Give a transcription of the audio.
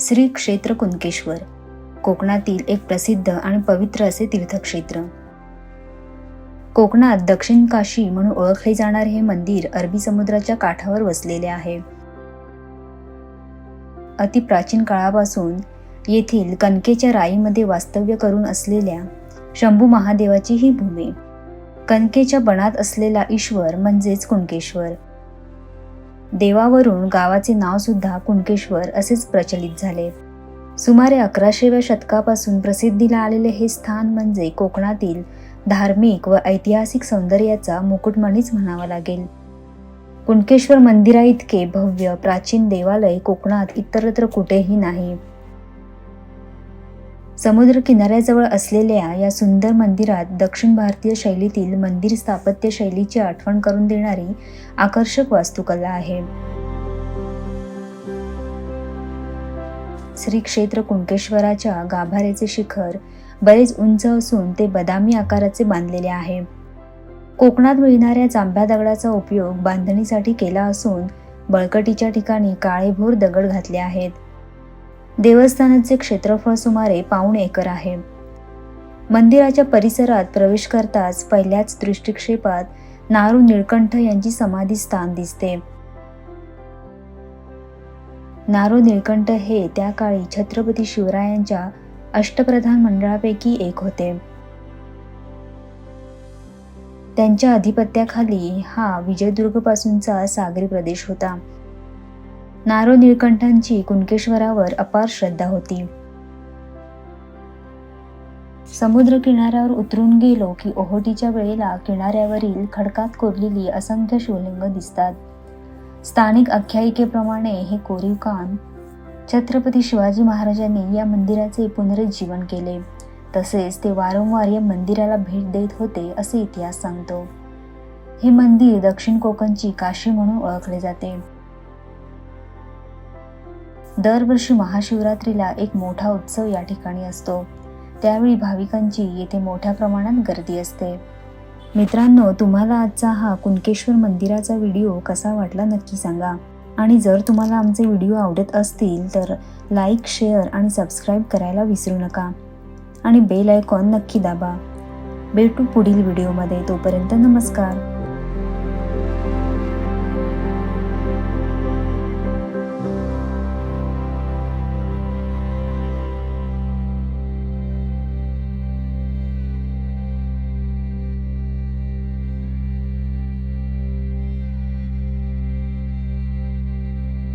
श्री क्षेत्र कुणकेश्वर कोकणातील एक प्रसिद्ध आणि पवित्र असे तीर्थक्षेत्र. कोकणात दक्षिण काशी म्हणून ओळखले जाणारे हे मंदिर अरबी समुद्राच्या काठावर वसलेले आहे. अति प्राचीन काळापासून येथील कणकेच्या राईमध्ये वास्तव्य करून असलेल्या शंभू महादेवाची ही भूमी कणकेच्या बनात असलेला ईश्वर म्हणजेच कुणकेश्वर देवावरून गावाचे नाव सुद्धा कुणकेश्वर असेच प्रचलित झाले. सुमारे अकराशेव्या शतकापासून प्रसिद्धीला आलेले हे स्थान म्हणजे कोकणातील धार्मिक व ऐतिहासिक सौंदर्याचा मुकुटमणीच म्हणावा लागेल. कुणकेश्वर मंदिरा इतके भव्य प्राचीन देवालय कोकणात इतरत्र कुठेही नाही. समुद्र किनाऱ्याजवळ असलेल्या या सुंदर मंदिरात दक्षिण भारतीय शैलीतील मंदिर स्थापत्य शैलीची आठवण करून देणारी आकर्षक वास्तुकला आहे. श्री क्षेत्र कुणकेश्वराच्या गाभाऱ्याचे शिखर बरेच उंच असून ते बदामी आकाराचे बांधलेले आहे. कोकणात मिळणाऱ्या जांभ्या दगडाचा उपयोग बांधणीसाठी केला असून बळकटीच्या ठिकाणी काळेभोर दगड घातले आहेत. देवस्थानाचे क्षेत्रफळ सुमारे पाऊण एकर आहे. मंदिराच्या परिसरात प्रवेश करताच पहिल्याच दृष्टिक्षेपात नारू निळकंठ यांची समाधी स्थान दिसते. नारू निळकंठ हे त्या काळी छत्रपती शिवरायांच्या अष्टप्रधान मंडळापैकी एक होते. त्यांच्या अधिपत्याखाली हा विजयदुर्गपासूनचा सागरी प्रदेश होता. नारो निळकंठांची कुणकेश्वरावर अपार श्रद्धा होती. समुद्र किनाऱ्यावर उतरून गेलो की ओहोटीच्या वेळेला किनाऱ्यावरील खडकात कोरलेली असंख्य शिवलिंग दिसतात. स्थानिक आख्यायिकेप्रमाणे हे कोरीव काम छत्रपती शिवाजी महाराजांनी या मंदिराचे पुनरुज्जीवन केले. तसेच ते वारंवार या मंदिराला भेट देत होते असे इतिहास सांगतो. हे मंदिर दक्षिण कोकणची काशी म्हणून ओळखले जाते. दरवर्षी महाशिवरात्रीला एक मोठा उत्सव या ठिकाणी असतो. त्यावेळी भाविकांची येथे मोठ्या प्रमाणात गर्दी असते. मित्रांनो तुम्हाला आजचा हा कुणकेश्वर मंदिराचा व्हिडिओ कसा वाटला नक्की सांगा. आणि जर तुम्हाला आमचे व्हिडिओ आवडत असतील तर लाईक शेअर आणि सबस्क्राईब करायला विसरू नका. आणि बेल आयकॉन नक्की दाबा. भेटू पुढील व्हिडिओमध्ये. तोपर्यंत नमस्कार.